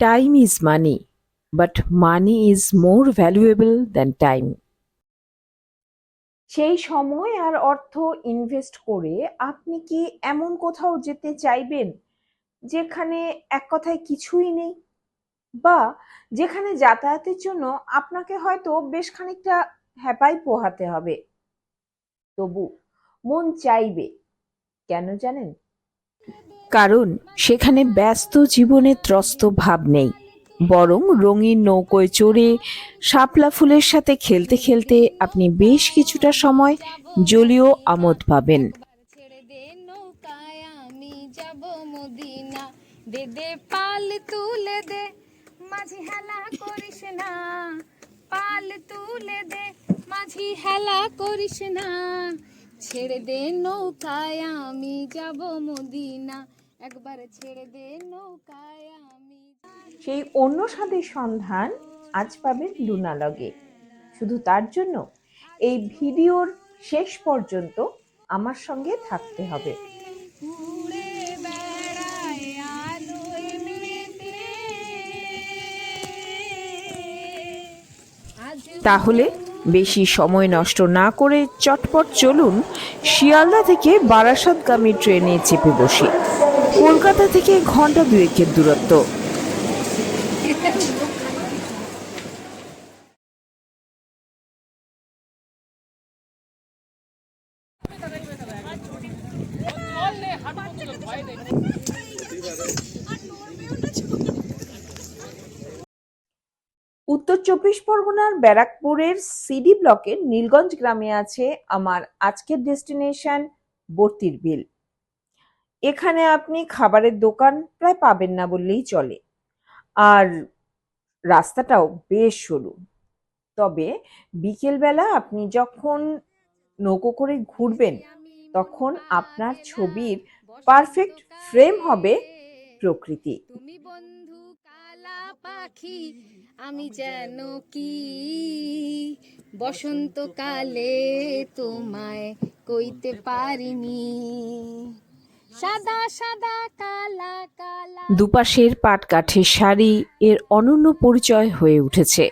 Time is money but money is more valuable than time সেই সময় আর অর্থ invest করে আপনি কি এমন কোথাও যেতে চাইবেন যেখানে এক কথায় কিছুই নেই? বা যেখানে যাতায়াতের জন্য আপনাকে হয়তো বেশ খানিকটা হ্যাপাই পোহাতে হবে। তবু মন চাইবে, কেন জানেন? কারণ সেখানে ব্যস্ত জীবনে ত্রস্ত ভাব নেই। বরং রঙিন নৌকোয় চড়ে শাপলা ফুলের সাথে খেলতে খেলতে আপনি বেশ কিছুটা সময় জলীয় আমোদ পাবেন। দে দে, পাল তুলে দে, মাঝি হেলা করিস না, পাল তুলে দে, মাঝি হেলা করিস না। ছেড়ে দে নৌকায় আমি যাব মদিনা। একবার ছেড়ে দে নৌকায় আমি সেই অন্য স্বাদের সন্ধান আজ পাবেন লুনালগে শুধু তার জন্য এই ভিডিওর শেষ পর্যন্ত আমার সঙ্গে থাকতে হবে। তাহলে বেশি সময় নষ্ট না করে চটপট চলুন শিয়ালদা থেকে বারাসাতগামী ট্রেনে চেপে বসি। কলকাতা থেকে ঘণ্টা দুয়েকের দূরত্ব। উত্তর চব্বিশ পরগনার ব্যারাকপুরের সিডি ব্লকের নীলগঞ্জ গ্রামে আছে আমার আজকের ডেস্টিনেশন, বর্তির বিল। এখানে আপনি খাবারের দোকান প্রায় পাবেন না বললেই চলে। আর রাস্তাটাও বেশ সরু। তবে বিকেলবেলা আপনি যখন নৌকো করে ঘুরবেন, তখন আপনার ছবির পারফেক্ট ফ্রেম হবে প্রকৃতি। তুমি বন্ধু কালা পাখি আমি যেন কি বসন্তকালে তোমায় কইতে পারিনি। সাদা সাদা কালা কালা। দুপাশের পাটকাঠের শাড়ি এর অনন্য পরিচয় হয়ে উঠেছে।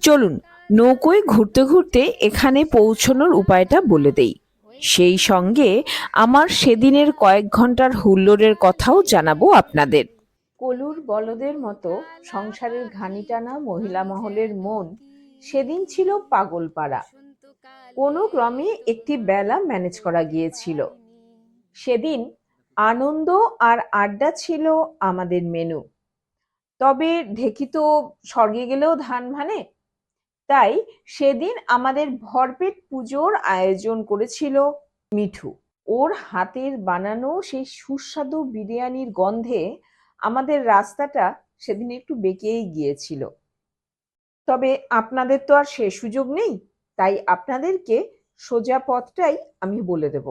চলুন নৌকোয় ঘুরতে ঘুরতে এখানে পৌঁছানোর উপায়টা বলে দেই। সেই সঙ্গে আমার সেদিনের কয়েক ঘণ্টার হুল্লোড়ের কথাও জানাব আপনাদের। কলুর বলদের মতো সংসারের ঘানি টানা মহিলা মহলের মন সেদিন ছিল পাগলপাড়া। কোনো ক্রমে একটি বেলা ম্যানেজ করা গিয়েছিল। সেদিন আনন্দ আর আড্ডা ছিল আমাদের মেনু। তবে ঢেকি তো স্বর্গে গেলেও ধান ভানে। তাই সেদিন আমাদের ভরপেট পুজোর আয়োজন করেছিল মিঠু। ওর হাতের বানানো সেই সুস্বাদু বিরিয়ানির গন্ধে আমাদের রাস্তাটা সেদিন একটু বেঁকেই গিয়েছিল। তবে আপনাদের তো আর সে সুযোগ নেই, তাই আপনাদেরকে সোজা পথটাই আমি বলে দেব।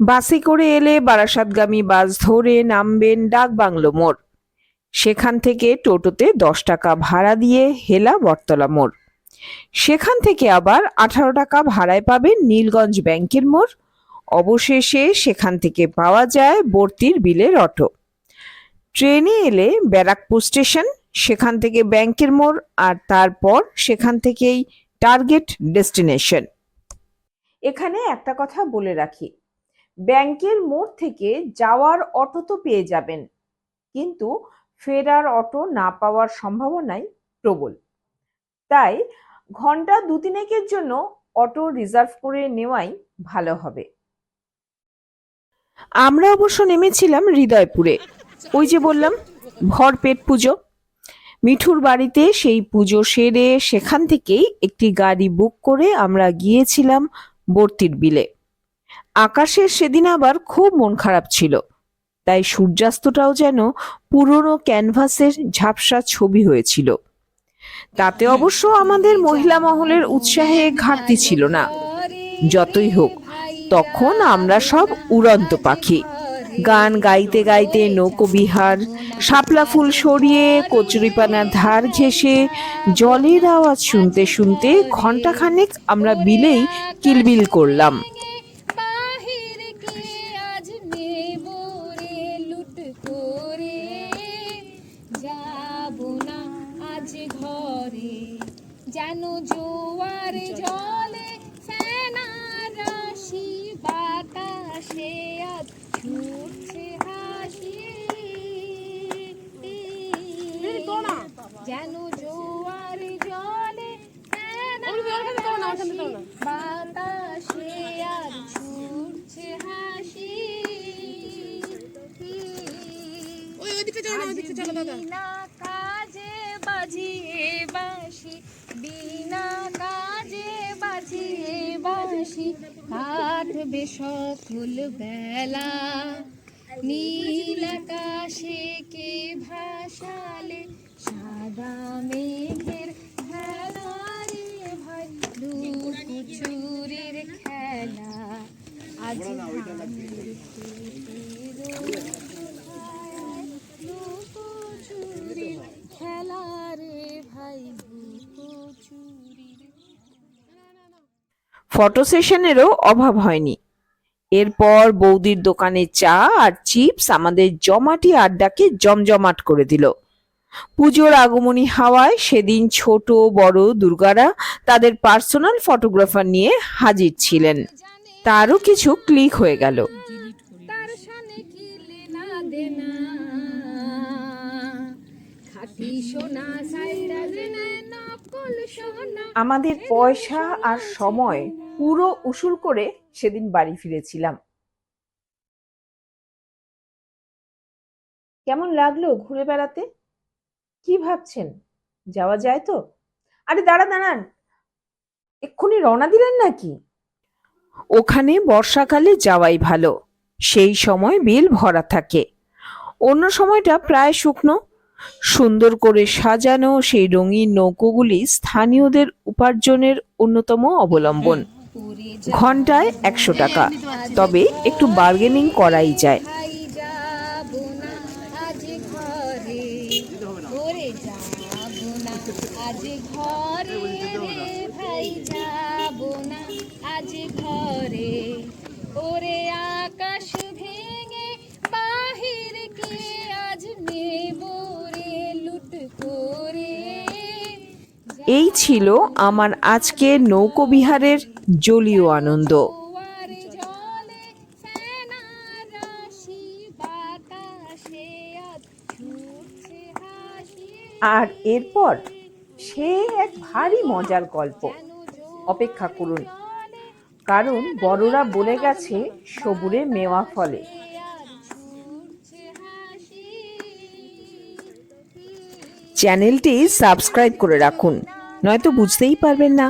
বাসে করে এলে বারাসাতগামী বাস ধরে নামবেন ডাকবাংলো মোড়। সেখান থেকে টোটোতে দশ টাকা ভাড়া দিয়ে হেলা বটতলা মোড়। সেখান থেকে আবার আঠারো টাকা ভাড়ায় পাবেন নীলগঞ্জ ব্যাংকের মোড়। অবশেষে সেখান থেকে পাওয়া যায় বর্তির বিলের অটো। ট্রেনে এলে ব্যারাকপুর স্টেশন, সেখান থেকে ব্যাংকের মোড় আর তারপর সেখান থেকেই টার্গেট ডেস্টিনেশন। এখানে একটা কথা বলে রাখি, ব্যাংকের মোড় থেকে যাওয়ার অটো তো পেয়ে যাবেন, কিন্তু ফেরার অটো না পাওয়ার সম্ভাবনাই প্রবল। তাই ঘণ্টা দু তিনেকের জন্য অটো রিজার্ভ করে নেওয়াই ভালো হবে। আমরা অবশ্য নেমেছিলাম হৃদয়পুরে। ওই যে বললাম ভরপেট পুজো। মিঠুর বাড়িতে সেই পুজো সেরে সেখান থেকেই একটি গাড়ি বুক করে আমরা গিয়েছিলাম বর্তির বিলে। আকাশের সেদিন আবার খুব মন খারাপ ছিল। তাই সূর্যাস্তটাও যেন পুরনো ক্যানভাসের ঝাপসা ছবি হয়েছিল। তাতে অবশ্য আমাদের মহিলা মহলের উৎসাহে ঘাটতি ছিল না। যতই হোক তখন আমরা সব উড়ন্ত পাখি। গান গাইতে গাইতে নৌকোবিহার শাপলা ফুল সরিয়ে কচুরিপানার ধার ঘেঁষে, জলের আওয়াজ শুনতে শুনতে ঘন্টাখানেক আমরা বিলেই কিলবিল করলাম। বিনা কাজে বাজিয়ে বাঁশি, বিনা কাজে বাজিয়ে বাঁশি কাটবে সকল বেলা, নীল আকাশে কে ভাসালে, সাদা মেঘের খেলা রে ভাই লুকোচুরির খেলা। আজ ধানের ক্ষেতের লুকোচুরির খেলা রে ভাই লুকোচুরির ফটো সেশনেরও অভাব হয়নি। এরপর বৌদির দোকানে চা আর চিপস আমাদের জমাটি আড্ডাকে জমজমাট করে দিল। পুজোর আগমনী হাওয়ায় সেদিন ছোট বড় দুর্গারা তাদের পার্সোনাল ফটোগ্রাফার নিয়ে হাজির ছিলেন। তারও কিছু ক্লিক হয়ে গেল। আমাদের পয়সা আর সময় পুরো উসুল করে সেদিন বাড়ি ফিরেছিলাম। কেমন লাগল ঘুরে বেড়াতে? কি ভাবছেন? যাওয়া যায় তো? আরে দাঁড়া, দাঁড়ান। এক্ষুনি রওনা দিলেন নাকি? ওখানে বর্ষাকালে যাওয়াই ভালো। সেই সময় বিল ভরা থাকে। অন্য সময়টা প্রায় শুকনো। সুন্দর করে সাজানো সেই রঙিন নৌকোগুলি স্থানীয়দের উপার্জনের অন্যতম অবলম্বন। ঘন্টায় একশো টাকা। তবে একটু বার্গেনিং করাই যায়। এই ছিল আমার আজকের নৌকোবিহারের জলীয় আনন্দ। আর এরপর সে এক ভারী মজার গল্প। অপেক্ষা করুন। কারণ বড়রা বলে গেছে, সবুরে মেওয়া ফলে। চ্যানেলটি সাবস্ক্রাইব করে রাখুন। নয়তো বুঝতেই পারবেন না।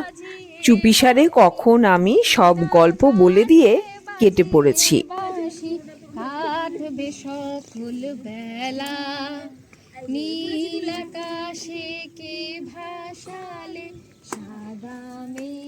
চুপিসারে কখন আমি সব গল্প বলে দিয়ে কেটে পড়েছি। নীল আকাশে কে ভাসালে, সাদা মেঘ